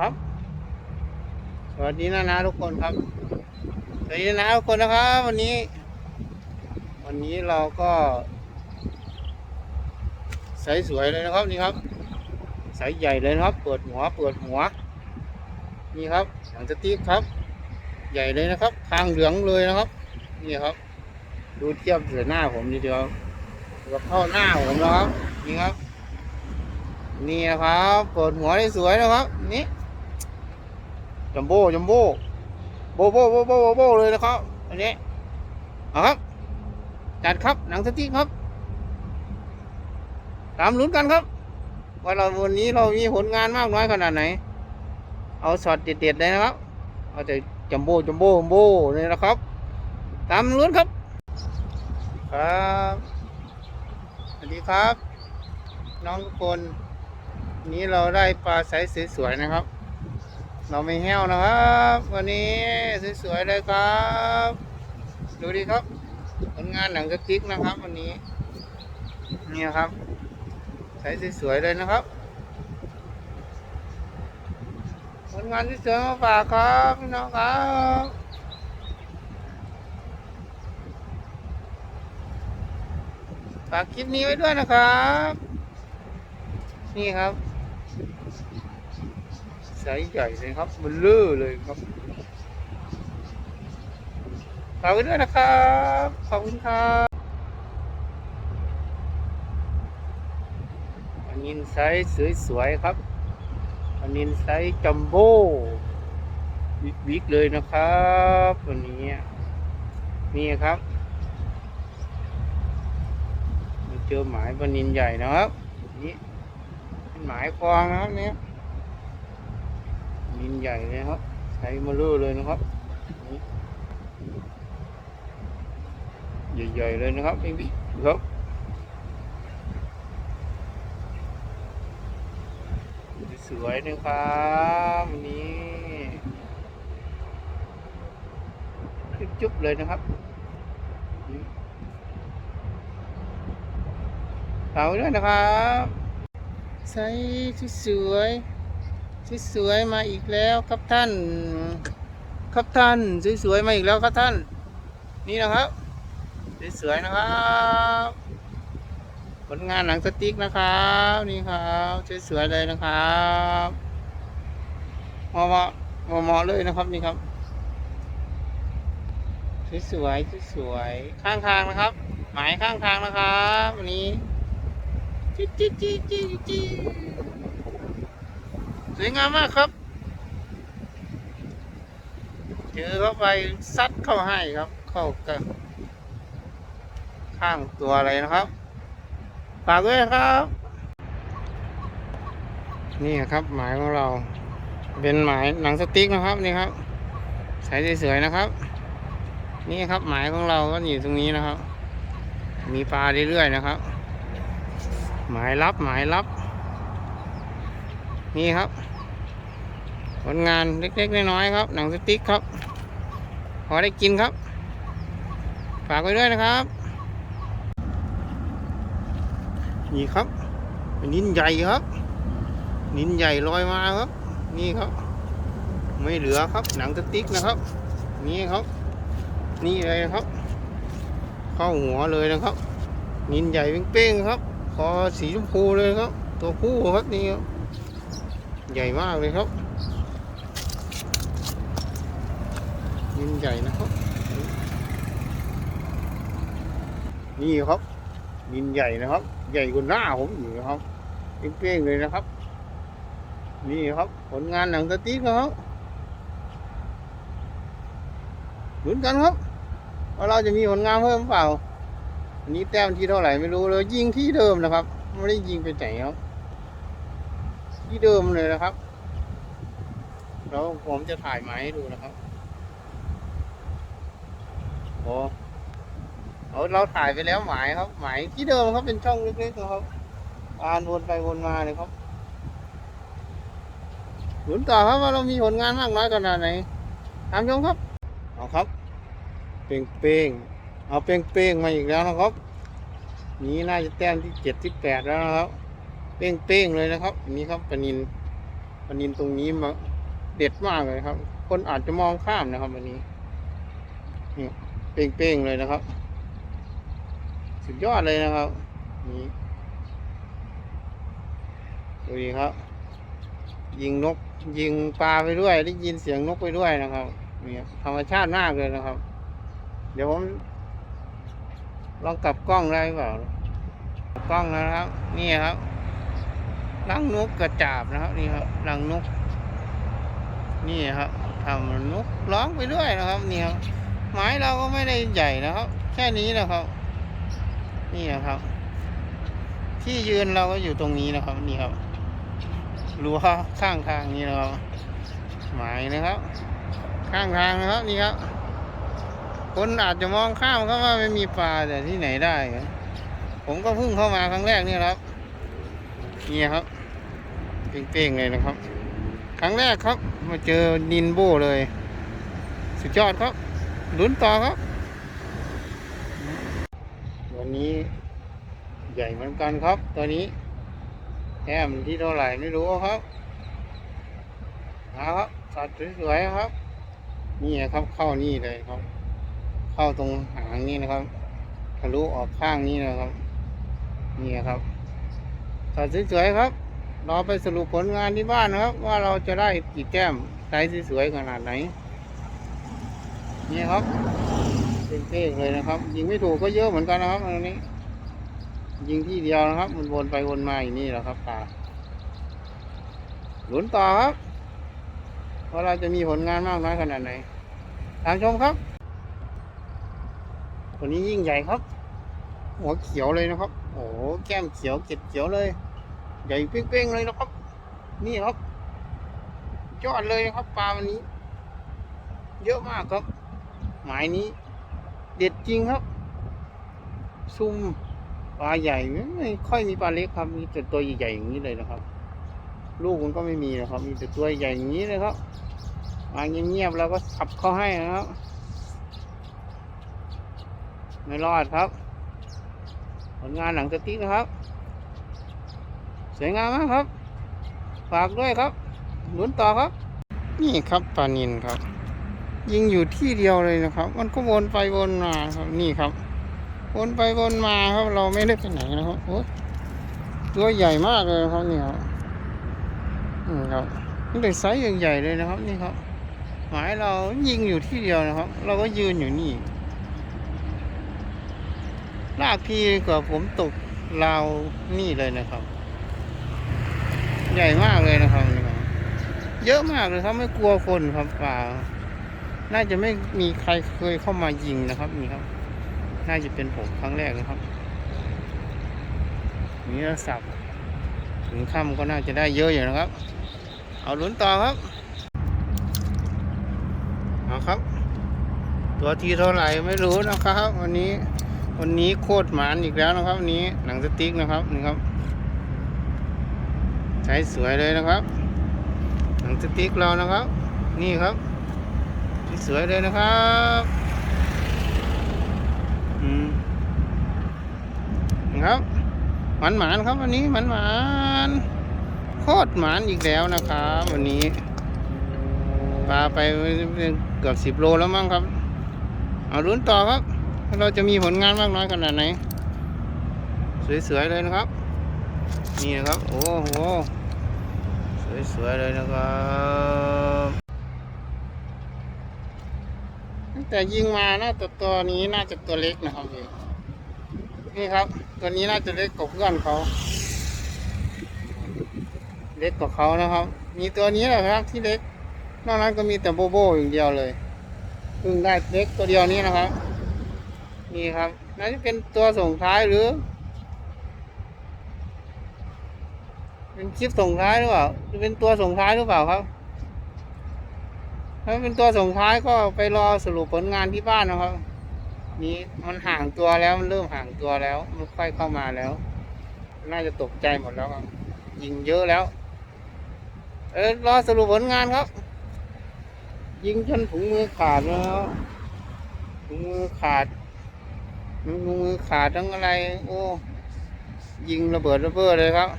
ครับ สวัสดีนะนะทุกคนครับ สวัสดีนะทุกคนนะครับ วันนี้ วันนี้เราก็ใสสวยเลยนะครับนี่ครับใสใหญ่เลยนะครับ เปิดหัวเปิดหัว นี่ครับหนังสติ๊กครับ ใหญ่เลยนะครับคางเหลืองเลยนะครับ นี่ครับ ดูเทียบเสือหน้าผมนิดเดียวกับเข้าหน้าผมนะครับนี่ครับ นี่ครับเปิดหัวได้สวยนะครับ นี่ จัมโบ้จัมโบ้โบโบโบโบโบโบเลยนะครับอันนี้เอาครับ จัดครับหนังสติ๊กครับ ตามลุ้นกันครับ ว่าเราวันนี้เรามีผลงานมากน้อยขนาดไหน เอาช็อตเด็ดๆเลยนะครับ เอาแต่จัมโบ้จัมโบ้จัมโบ้เลยนะครับ ตามลุ้นครับ ครับสวัสดีครับ น้องทุกคนนนี้เราได้ปลาไซส์สวยๆนะครับ เราไม่แห้วนะครับ วันนี้สวยๆเลยครับ ดูดิครับ ผลงานหนังสติ๊กนะครับ วันนี้ นี่ครับใส่สวยๆเลยนะครับ ผลงานที่สวยมาฝากครับพี่น้องครับฝากคลิปนี้ไว้ด้วยนะครับ นี่ครับ ไซส์ใหญ่เลยครับมันเลื่อเลยครับฝากไว้ด้วยนะครับ ขอบคุณครับอันนี้ไซส์สวยๆครับ อันนี้ไซส์จัมโบ้บิ๊กๆเลยนะครับตัวนี้นี่ครับมาเจอหมายปนินใหญ่นะครับนี่เป็นหมายคลองนะครับเนี่ย นินใหญ่เลยครับ ใช้มาเลอเลยนะครับใหญ่ๆเลยนะครับบิ๊กๆครับสวยนะครับวันนี้จุ๊บๆเลยนะครับเต่าด้วยนะครับ ใส่สวยๆ สวยๆมาอีกแล้วครับท่าน ครับท่านสวยๆมาอีกแล้วครับท่าน นี่นะครับสวยๆนะครับผลงานหนังสติ๊กนะครับนี่ครับสวยๆเลยนะครับเหมาะเหมาะเหมาะเลยนะครับนี่ครับสวยๆสวยๆข้างทางนะครับ หมายข้างทางนะครับวันนี้จิ๊ดจิ๊ดจิ๊ดจิ๊ดจิ๊ด วยงามมากครับเจอเข้าไปซัดเข้าให้ครับ เข้ากับข้างตัวอะไรนะครับฝากด้วยครับ นี่ครับหมายของเรา เป็นหมายหนังสติ๊กนะครับนี่ครับใช้สวยๆนะครับ นี่ครับหมายของเราก็อยู่ตรงนี้นะครับ มีปลาเรื่อยๆนะครับ หมายรับหมายรับ นี่ครับ ผลงานเล็กๆน้อยๆครับ หนังสติ๊กครับ พอได้กินครับ ฝากไว้ด้วยนะครับ นี่ครับนินใหญ่ครับนินใหญ่ลอยมาครับ นี่ครับ ไม่เหลือครับ หนังสติ๊กนะครับ นี่ครับ นี่เลยครับ เข้าหัวเลยนะครับนินใหญ่เป้งๆครับ คอสีชมพูเลยครับ ตัวผู้ครับนี่ครับ ใหญ่มากเลยครับนินใหญ่นะครับ นี่ครับนินใหญ่นะครับ ใหญ่กว่าหน้าผมอยู่นะครับเป้งๆเลยนะครับ นี่ครับ ผลงานหนังสติ๊กนะครับลุ้นกันครับว่าเราจะมีผลงานเพิ่มเปล่าอันนี้แต้มที่เท่าไหร่ไม่รู้เลยยิงที่เดิมนะครับ ไม่ได้ยิงไปไหนครับ ที่เดิมเลยนะครับ แล้วผมจะถ่ายไม้ให้ดูนะครับโอ้เอาเราถ่ายไปแล้วหมายครับ หมายที่เดิมครับเป็นช่องเล็กๆนะครับอ่านวนไปวนมาเลยครับหนุนต่อครับว่าเรามีผลงานมากน้อยขนาดไหนตามชมครับเอาครับ เป้งเป้งเอาเป้งเป้งมาอีกแล้วนะครับ นี้น่าจะแต้มที่เจ็ดที่แปดแล้วนะครับ เป้งๆเลยนะครับนี่ครับปลานินปลานินตรงนี้มาเด็ดมากเลยครับ คนอาจจะมองข้ามนะครับวันนี้นี่เป้งๆเลยนะครับ สุดยอดเลยนะครับนี่ดูดีครับ ยิงนกยิงปลาไปด้วย ได้ยินเสียงนกไปด้วยนะครับนี่ธรรมชาติมากเลยนะครับ เดี๋ยวผมลองกลับกล้องได้เปล่ากล้องนะครับ นี่ครับ รังนกกระจาบนะครับ นี่ครับรังนก นี่ครับทำนกร้องไปด้วยนะครับ นี่ครับหมายเราก็ไม่ได้ใหญ่นะครับ แค่นี้นะครับ นี่นะครับ ที่ยืนเราก็อยู่ตรงนี้นะครับ นี่ครับรั้วข้างทางนี้นะครับหมายนะครับ ข้างทางนะครับนี่ครับ คนอาจจะมองข้ามเขาว่าไม่มีปลาแต่ที่ไหนได้ ผมก็เพิ่งเข้ามาครั้งแรกนี่ครับ นี่ครับเป้งๆเลยนะครับ ครั้งแรกครับ มาเจอนินโบเลย สุดยอดครับลุ้นต่อครับ วันนี้ใหญ่เหมือนกันครับ ตัวนี้แต้มที่เท่าไหร่ไม่รู้ครับนะครับสัตว์สวยๆครับ นี่ครับเข้านี่เลยครับ เข้าตรงหางนี่นะครับทะลุออกข้างนี้นะครับ นี่ครับ ตว์สวยๆครับ เรอไปสรุปผลงานที่บ้านนะครับ ว่าเราจะได้กี่แต้มไซส์สวยๆขนาดไหน นี่ครับเป็นเป้งเลยนะครับ ยิงไม่ถูกก็เยอะเหมือนกันนะครับอันนี้ ยิงที่เดียวนะครับ มันวนไปวนมาอย่างนี้แหละครับปลาหลุนต่อครับว่าเราจะมีผลงานมากน้อยขนาดไหนตามชมครับตัวนี้ยิ่งใหญ่ครับ หัวเขียวเลยนะครับ โอ้แก้มเขียวเกล็ดเขียวเลย ใหญ่เป้งๆเลยนะครับ นี่ครับยอดเลยนะครับปลาวันนี้ เยอะมากครับ หมายนี้ เด็ดจริงครับ ซุ่มปลาใหญ่ไม่ค่อยมีปลาเล็กครับ มีแต่ตัวใหญ่ๆอย่างนี้เลยนะครับ ลูกมันก็ไม่มีนะครับ มีแต่ตัวใหญ่อย่างนี้เลยครับมาเงียบๆเราก็สับเข้าให้นะครับ ไม่รอดครับ ผลงานหนังสติ๊กนะครับ สวยงามมากครับ ฝากด้วยครับหนุนต่อครับ นี่ครับปลานินครับ ยิงอยู่ที่เดียวเลยนะครับ มันก็วนไปวนมาครับนี่ครับ วนไปวนมาครับ เราไม่ได้ไปไหนนะครับโอ้ยตัวใหญ่มากเลยครับนี่ครับนี่ครับนี่เป็นไซส์ใหญ่ๆเลยนะครับ นี่ครับ หมายเรายิงอยู่ที่เดียวนะครับ เราก็ยืนอยู่นี่ลากทีกว่าผมตกราวนี่เลยนะครับ ใหญ่มากเลยนะครับนี่ครับ เยอะมากเลยครับไม่กลัวคนครับป่า น่าจะไม่มีใครเคยเข้ามายิงนะครับนี่ครับ น่าจะเป็นผมครั้งแรกนะครับ นี่เราสับถึงค่ำก็น่าจะได้เยอะอยู่นะครับ เอาลุ้นต่อครับ เอาครับ ตัวทีเท่าไหร่ไม่รู้นะครับ วันนี้วันนี้โคตรหมานอีกแล้วนะครับ วันนี้หนังสติ๊กนะครับนี่ครับ ช้สวยเลยนะครับหนังสติ๊กเรานะครับ นี่ครับ สวยเลยนะครับอืมนี่ครับหมันหมานครับวันนี้หมันหมานโคตรหมานอีกแล้วนะครับวันนี้ปลาไปเกือบสิบโลแล้วมั้งครับ เอาลุ้นต่อครับ เราจะมีผลงานมากน้อยขนาดไหน สวยๆเลยนะครับ นี่นะครับ โอ้โห สวยๆเลยนะครับตั้งแต่ยิงมาน่าจะตัวนี้น่าจะตัวเล็กนะครับนี่นี่ครับ ตัวนี้น่าจะเล็กกว่าเพื่อนเขา เล็กกว่าเขานะครับ มีตัวนี้แหละครับที่เล็ก นอกนั้นก็มีแต่โบโบอย่างเดียวเลยเพิ่งได้เล็กตัวเดียวนี้นะครับ นี่ครับน่าจะเป็นตัวส่งท้ายหรือ เป็นคลิปส่งท้ายหรือเปล่าจะเป็นตัวส่งท้ายหรือเปล่าครับ ถ้าเป็นตัวส่งท้ายก็ไปรอสรุปผลงานที่บ้านนะครับ นี่มันห่างตัวแล้วมันเริ่มห่างตัวแล้วมันค่อยเข้ามาแล้ว น่าจะตกใจหมดแล้วครับ ยิงเยอะแล้ว เออรอสรุปผลงานครับ ยิงจนถุงมือขาดแล้วถุงมือขาดถุงมือขาดทั้งอะไร โอ้ ยิงระเบิดระเบ้อเลยครับ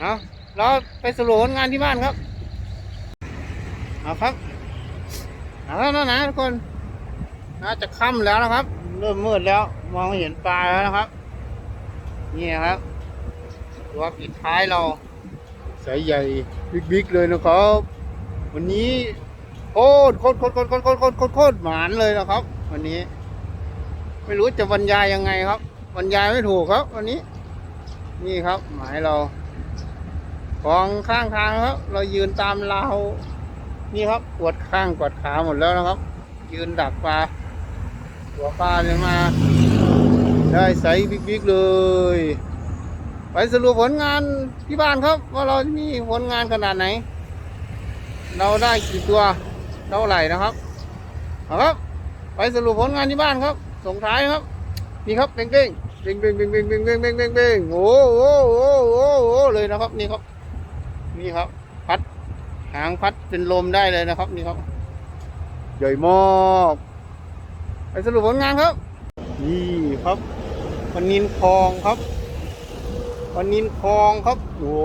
เอาเราไปสรุปผลงานที่บ้านครับ เอาครับ เอาแล้วนะนะทุกคน น่าจะค่ำแล้วนะครับ เริ่มมืดแล้ว มองเห็นปลาแล้วนะครับ นี่ครับตัวปิดท้ายเราสายใหญ่บิ๊กๆเลยนะครับ วันนี้โคตรโคตรโคตรโคตรโคตรโคตรโคตรโคตรหมานเลยนะครับ วันนี้ ไม่รู้จะบรรยายยังไงครับ บรรยายไม่ถูกครับ วันนี้ นี่ครับ หมายเรา ของข้างทางครับ เรายืนตามราวนี่ครับปวดข้างปวดขาหมดแล้วนะครับ ยืนดักปลาตัวปลาเลยมา ได้ไซส์บิ๊กๆเลย ไปสรุปผลงานที่บ้านครับ ว่าเรามีผลงานขนาดไหน เราได้กี่ตัวเท่าไหร่นะครับเอาครับ ไปสรุปผลงานที่บ้านครับ ส่งท้ายครับ นี่ครับเป้งเป้งเป้งเป้งเป้งเป้งเป้งเป้งเป้งเป้งเป้งโอ้โหโอ้โหโอ้โหเลยนะครับ นี่ครับ นี่ครับ พัดหางพัดเป็นลมได้เลยนะครับนี่ครับ ใหญ่มากไปสรุปผลงานครับ นี่ครับวันนินคลองครับวันนินคลองครับโอ้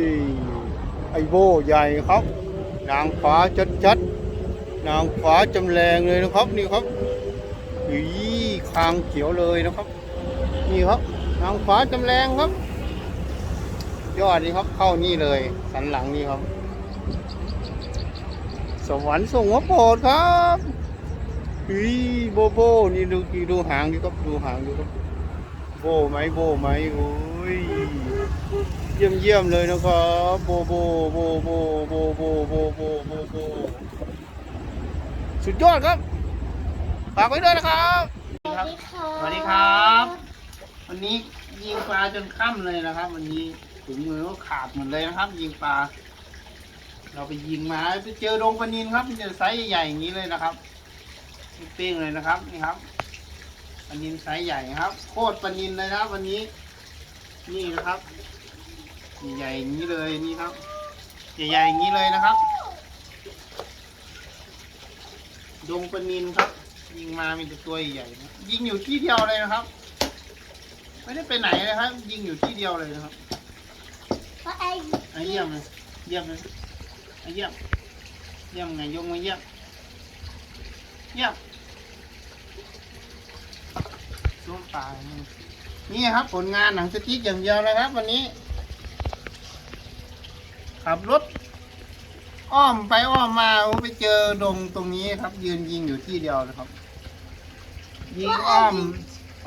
ยไอโบใหญ่ครับนางฟ้าจัดจัดๆนางฟ้าจำแรงเลยนะครับ นี่ครับอีคางเขียวเลยนะครับ นี่ครับนางฟ้าจำแรงครับ ยอดนี่ครับเข้านี่เลย สันหลังนี่ครับ สวรรค์ส่งหัวโปรดครับอีโบโบนี่ดูดูดูหางดูครับดูหางดูครับ โบไหมโบไหมโอ้ยเยี่ยมเยี่ยมเลยนะครับโบโบโบโบโบโบโบโบโบโบสุดยอดครับฝากไว้ด้วยนะครับสวัสดีค่ะสวัสดีครับ วันนี้ยิงปลาจนค่ำเลยนะครับ วันนี้ ถุงมือก็ขาดหมดเลยนะครับ ยิงปลา เราไปยิงมาไปเจอดงปลานินครับเจอไซส์ใหญ่ๆอย่างนี้เลยนะครับเป้งเลยนะครับนี่ครับปลานินไซส์ใหญ่ครับ โคตรปลานินเลยนะวันนี้ นี่นะครับใหญ่ๆอย่างนี้เลยนี่ครับใหญ่ๆอย่างนี้เลยนะครับดงปลานินครับ ยิงมามีแต่ตัวใหญ่ๆนะยิงอยู่ที่เดียวเลยนะครับ ไม่ได้ไปไหนเลยครับ ยิงอยู่ที่เดียวเลยนะครับ ไอ้เยี่ยมเลยเยี่ยมเลยไอ้เยี่ยมเยี่ยมไงยกมาเยี่ยมเยี่ยมช่วงปลายนี่ครับผลงานหนังสติ๊กอย่างเดียวเลยครับ วันนี้ ขับรถ อ้อมไปอ้อมมาไปเจอดงตรงนี้ครับ ยืนยิงอยู่ที่เดียวนะครับ ยิงอ้อม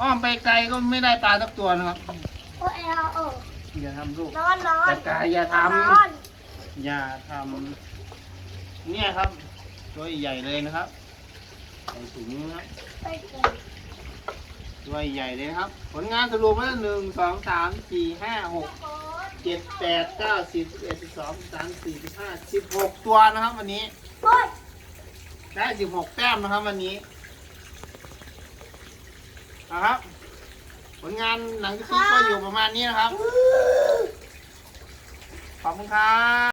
อ้อมไปไกลก็ไม่ได้ปลาสักตัวนะครับ อ้เราเอออย่าทำลูกนอนนอนแต่กายอย่าทนอนำอย่าทำเนี่ยครับ ตัวใหญ่เลยนะครับใส่ถุงนะครับไปเกินตัวใหญ่เลยนะครับ ผลงานสรุปว่าหนึ่งสองสามสี่ห้าหกเจ็ดแปดเก้าสิบสิบเอ็ดสิบสองสิบสามสิบสี่สิบห้าสิบหกตัวนะครับ วันนี้ โอ๊ยได้สิบหกแต้มนะครับวันนี้นะครับ ผลงานหนังกระติกก็อยู่ประมาณนี้นะครับ ขอบคุณครับ